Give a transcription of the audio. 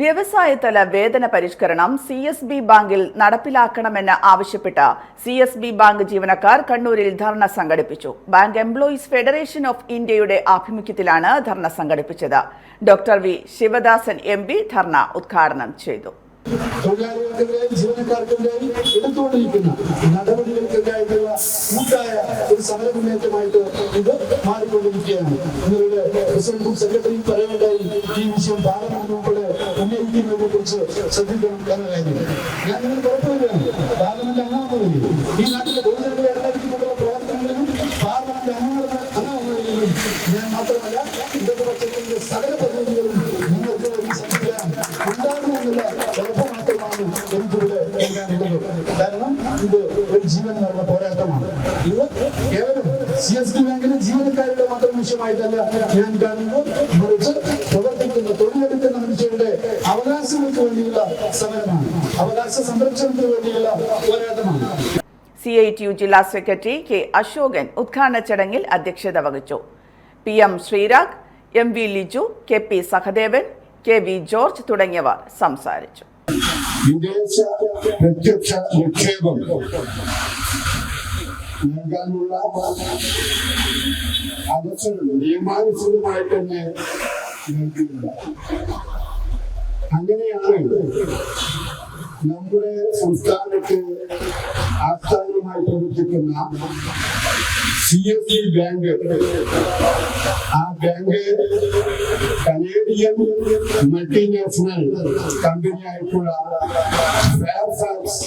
വ്യവസായതല വേതന പരിഷ്കരണം C S B ബാങ്കിൽ നടപ്പിലാക്കണമെന്ന് ആവശ്യപ്പെട്ട് സി എസ് ബി ബാങ്ക് ജീവനക്കാർ കണ്ണൂരിൽ ധർണ സംഘടിപ്പിച്ചു. ബാങ്ക് എംപ്ലോയീസ് ഫെഡറേഷൻ ഓഫ് ഇന്ത്യയുടെ ആഭിമുഖ്യത്തിലാണ് ധർണ സംഘടിപ്പിച്ചത്. Doctor V Sivadasan M P ധർണ ഉദ്ഘാടനം ചെയ്തു. എടുത്തുകൊണ്ടിരിക്കുന്ന നടപടികൾക്കെതിരായിട്ടുള്ള കൂട്ടായ ഒരു സമരമുന്നേറ്റമായിട്ട് ഇത് മാറിക്കൊണ്ടിരിക്കുകയാണ് നിങ്ങളുടെ പ്രസിഡന്റും സെക്രട്ടറിയും സെക്രട്ടറി പറയുകയുണ്ടായി ഈ വിഷയം പാർലമെന്റ് ഉൾപ്പെടെ ഉന്നയിക്കുന്നതിനെ കുറിച്ച് ശ്രദ്ധിക്കണം എന്ന കാര്യം. ഞാൻ നിങ്ങൾ ഉറപ്പുവരികയാണ് പാർലമെന്റ് അംഗമാകുന്നില്ല ഈ നാട്ടിലെ പൊതുജനങ്ങളെ ഇടപെടുത്തിക്കൊണ്ടുള്ള പ്രവർത്തനങ്ങളിലും പാർലമെന്റ് അംഗമാകുന്നതിലും ഞാൻ മാത്രമല്ല ഇടതുപക്ഷത്തിന്റെ സകല പ്രതിനിധികളും നിങ്ങൾക്ക് വേണ്ടി ശ്രദ്ധിക്കാൻ ഉണ്ടാകുമെന്നുള്ള ഉറപ്പ് മാത്രമാണ് എനിക്കിവിടെ നൽകാനുള്ളത്. കാരണം ഇത് ഒരു ജീവൻ നിറഞ്ഞ പോരാട്ടമാണ്. ഇത് കേവലം സി എസ് ടി ബാങ്കിലെ ജീവനക്കാരുടെ മാത്രം വിഷയമായിട്ടല്ല ഞാൻ കാണുന്നു. മറിച്ച് പ്രവർത്തിക്കുന്ന തൊഴിലെടുക്കുന്ന മനുഷ്യരുടെ അവകാശങ്ങൾക്ക് വേണ്ടിയുള്ള സമരമാണ്. അവകാശ സംരക്ഷണത്തിന് വേണ്ടിയുള്ള പോരാട്ടമാണ്. സി ഐ ടി യു ജില്ലാ സെക്രട്ടറി കെ അശോകൻ ഉദ്ഘാടന ചടങ്ങിൽ അധ്യക്ഷത വഹിച്ചു. P M Sreerag M V Liju K P Sahadevan K V George തുടങ്ങിയവർ സംസാരിച്ചു. വിദേശ പ്രത്യക്ഷ നിക്ഷേപം. നൽകാനുള്ള അവസരം. നിയമാനുസൃതമായി തന്നെ അങ്ങനെയാണ് നമ്മുടെ സംസ്ഥാനത്ത് ആസ്ഥാനമായി പ്രവർത്തിക്കുന്ന സി എസ് സി ബാങ്ക്. ആ ബാങ്ക് കനേഡിയൻ മൾട്ടിനാഷണൽ കമ്പനിയായിട്ടുള്ള ഫെയർഫാക്സ്